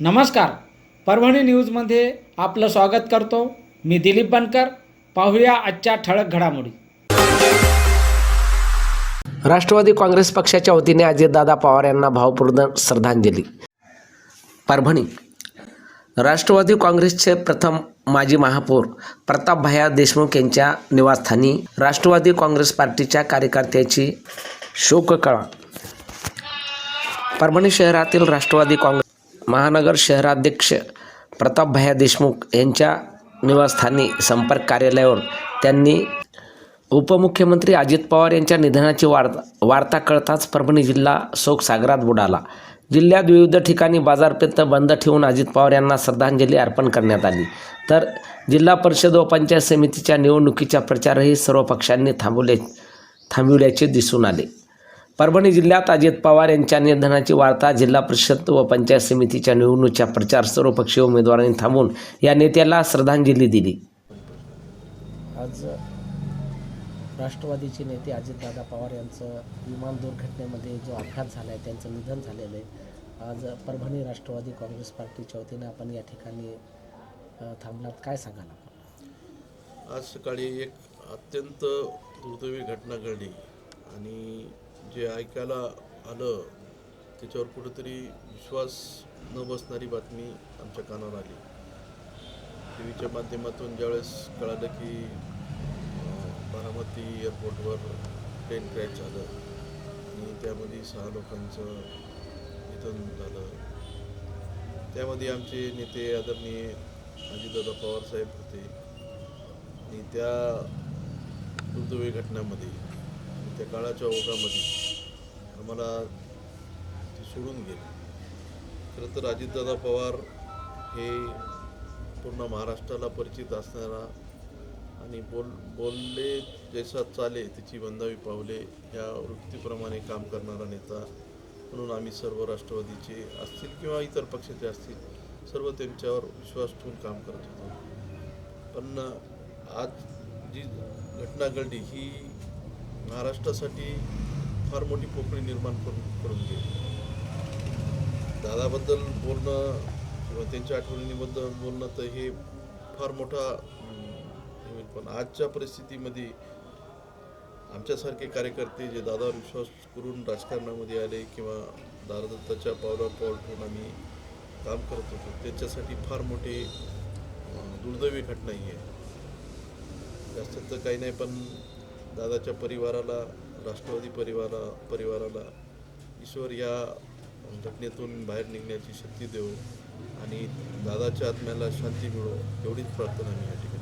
नमस्कार. परभणी न्यूजमध्ये आपलं स्वागत करतो. मी दिलीप बनकर. पाहूया आजच्या ठळक घडामोडी. राष्ट्रवादी काँग्रेस पक्षाच्या वतीने अजितदादा पवार यांना भावपूर्ण श्रद्धांजली. परभणी. राष्ट्रवादी काँग्रेसचे प्रथम माजी महापौर प्रतापभाया देशमुख यांच्या निवासस्थानी राष्ट्रवादी काँग्रेस पार्टीच्या कार्यकर्त्याची शोककळा. परभणी शहरातील राष्ट्रवादी काँग्रेस महानगर शहराध्यक्ष प्रतापभाया देशमुख यांच्या निवासस्थानी संपर्क कार्यालयावर त्यांनी उपमुख्यमंत्री अजित पवार यांच्या निधनाची वार्ता वार्ता कळताच परभणी जिल्हा शोकसागरात बुडाला. जिल्ह्यात विविध ठिकाणी बाजारपेठ बंद ठेवून अजित पवार यांना श्रद्धांजली अर्पण करण्यात आली. तर जिल्हा परिषद व पंचायत समितीच्या निवडणुकीचा प्रचारही सर्व पक्षांनी थांबवले थांबविल्याचे दिसून आले. परभणी जिल्ह्यात अजित पवार यांच्या निधनाची वार्ता जिल्हा परिषद व पंचायत समितीच्या निवडणुकीचा प्रचार सर्व पक्षीय उमेदवारांनी थांबवून या नेत्याला श्रद्धांजली दिली. आज राष्ट्रवादीचे नेते अजितदादा पवार यांचं विमान दुर्घटनेमध्ये जो अपघात झाला आहे त्यांचं निधन झालेलं आहे. आज परभणी राष्ट्रवादी काँग्रेस पार्टीच्या वतीनं आपण या ठिकाणी थांबलात. काय सांगाल आपण? आज सकाळी एक अत्यंत दुर्दैवी घटना घडली आणि जे ऐकायला आलं त्याच्यावर कुठंतरी विश्वास न बसणारी बातमी आमच्या कानावर आली. टी व्हीच्या माध्यमातून ज्यावेळेस कळालं की बारामती एअरपोर्टवर ट्रेन क्रॅच झालं आणि त्यामध्ये सहा लोकांचं निधन झालं. त्यामध्ये आमचे नेते आदरणीय अजितदादा पवार साहेब होते. आणि त्या दुर्दैवी घटनामध्ये त्या काळाच्या ओघामध्ये आम्हाला ते सोडून गेले. खरं तर अजितदादा पवार हे पूर्ण महाराष्ट्राला परिचित असणारा आणि बोल बोलले जैसा चाले त्याची बंधावी पावले या वृत्तीप्रमाणे काम करणारा नेता म्हणून आम्ही सर्व राष्ट्रवादीचे असतील किंवा इतर पक्षाचे असतील सर्व त्यांच्यावर विश्वास ठेवून काम करत होतो. पण आज जी घटना घडली ही महाराष्ट्रासाठी फार मोठी पोकळी निर्माण करून करून गेली दादाबद्दल बोलणं किंवा त्यांच्या आठवणींबद्दल बोलणं तर हे फार मोठा होईल. पण आजच्या परिस्थितीमध्ये आमच्यासारखे कार्यकर्ते जे दादावर विश्वास करून राजकारणामध्ये आले किंवा दादादत्ताच्या पावला पाऊल ठेवून आम्ही काम करत होतो त्याच्यासाठी फार मोठे दुर्दैवी घटना ही आहे जास्त तर काही नाही पण दादाच्या परिवाराला राष्ट्रवादी परिवारा परिवाराला ईश्वर या घटनेतून बाहेर निघण्याची शक्ती देऊ आणि दादाच्या आत्म्याला शांती मिळो एवढीच प्रार्थना मी या ठिकाणी